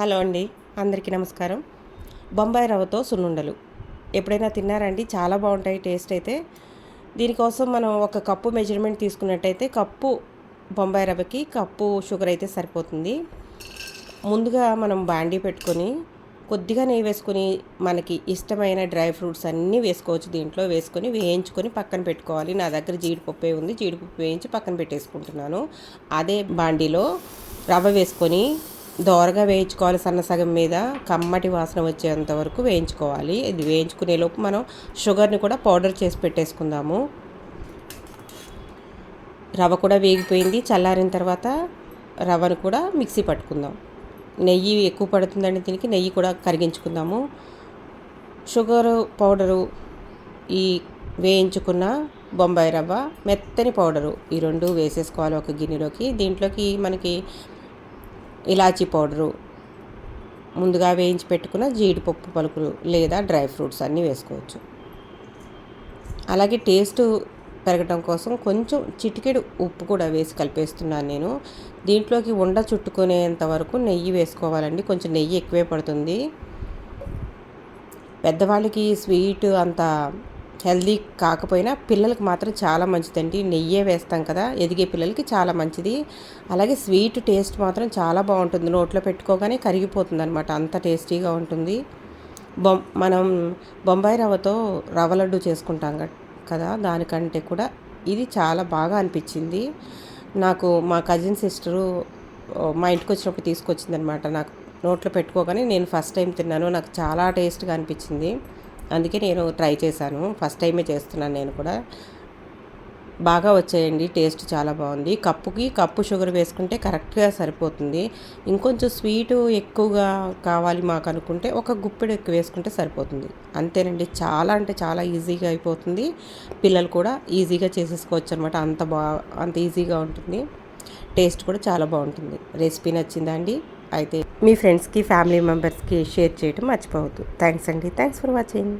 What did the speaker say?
Hello అండి అందరికీ నమస్కారం. బొంబాయి రవ్వతో సున్నుండలు. ఎప్పుడైనా తిన్నారండి చాలా బాగుంటాయి టేస్ట్ అయితే. దీనికోసం మనం ఒక కప్పు మెజర్మెంట్ తీసుకున్నట్టయితే కప్పు బొంబాయి రవ్వకి కప్పు షుగర్ అయితే సరిపోతుంది. ముందుగా మనం బాండీ పెట్టుకొని కొద్దిగా నెయ్యి వేసుకొని మనకి ఇష్టమైన డ్రై ఫ్రూట్స్ అన్నీ వేసుకోవచ్చు దీంట్లో. వేసుకొని వేయించుకొని పక్కన పెట్టుకోవాలి. నా దగ్గర జీడిపప్పు ఉంది. జీడిపప్పు వేయించి పక్కన పెట్టేసుకుంటున్నాను. అదే బాండీలో రవ్వ వేసుకొని దోరగా వేయించుకోవాలి సన్న సగం మీద. కమ్మటి వాసన వచ్చేంత వరకు వేయించుకోవాలి. ఇది వేయించుకునే లోపు మనం షుగర్ని కూడా పౌడర్ చేసి పెట్టేసుకుందాము. రవ కూడా వేగిపోయింది. చల్లారిన తర్వాత రవ్వను కూడా మిక్సీ పట్టుకుందాం. నెయ్యి ఎక్కువ పడుతుందండి దీనికి. నెయ్యి కూడా కరిగించుకుందాము. షుగర్ పౌడరు ఈ వేయించుకున్న బొంబాయి రవ్వ మెత్తని పౌడరు ఈ రెండు వేసేసుకోవాలి ఒక గిన్నెలోకి. దీంట్లోకి మనకి ఇలాచీ పౌడరు ముందుగా వేయించి పెట్టుకున్న జీడిపప్పు పలుకులు లేదా డ్రై ఫ్రూట్స్ అన్నీ వేసుకోవచ్చు. అలాగే టేస్ట్ పెరగటం కోసం కొంచెం చిటికెడు ఉప్పు కూడా వేసి కలిపేస్తున్నాను నేను. దీంట్లోకి ఉండ చుట్టుకునేంత వరకు నెయ్యి వేసుకోవాలండి. కొంచెం నెయ్యి ఎక్కువే పడుతుంది. పెద్దవాళ్ళకి స్వీట్ అంత హెల్దీ కాకపోయినా పిల్లలకి మాత్రం చాలా మంచిదండి. నెయ్యే వేస్తాం కదా ఎదిగే పిల్లలకి చాలా మంచిది. అలాగే స్వీట్ టేస్ట్ మాత్రం చాలా బాగుంటుంది. నోట్లో పెట్టుకోగానే కరిగిపోతుంది అనమాట అంత టేస్టీగా ఉంటుంది. బొమ్ మనం బొంబాయి రవ్వతో రవ్వ లడ్డు చేసుకుంటాం కదా దానికంటే కూడా ఇది చాలా బాగా అనిపించింది. నాకు మా కజిన్ సిస్టరు మా ఇంటికి వచ్చినప్పుడు తీసుకొచ్చిందనమాట నాకు నోట్లో పెట్టుకోగానే నేను ఫస్ట్ టైం తిన్నాను. నాకు చాలా టేస్ట్గా అనిపించింది. అందుకే నేను ట్రై చేశాను. ఫస్ట్ టైమే చేస్తున్నాను నేను కూడా. బాగా వచ్చాయండి టేస్ట్ చాలా బాగుంది. కప్పుకి కప్పు షుగర్ వేసుకుంటే కరెక్ట్గా సరిపోతుంది. ఇంకొంచెం స్వీటు ఎక్కువగా కావాలి మాకు అనుకుంటే ఒక గుప్పెడు ఎక్కువ వేసుకుంటే సరిపోతుంది. అంతేనండి చాలా అంటే చాలా ఈజీగా అయిపోతుంది. పిల్లలు కూడా ఈజీగా చేసేసుకోవచ్చు అనమాట అంత బా అంత ఈజీగా ఉంటుంది. టేస్ట్ కూడా చాలా బాగుంటుంది. రెసిపీ నచ్చిందా అండి? అయితే మీ ఫ్రెండ్స్కి ఫ్యామిలీ మెంబర్స్కి షేర్ చేయడం మర్చిపోవద్దు. థ్యాంక్స్ అండి. Thanks for watching.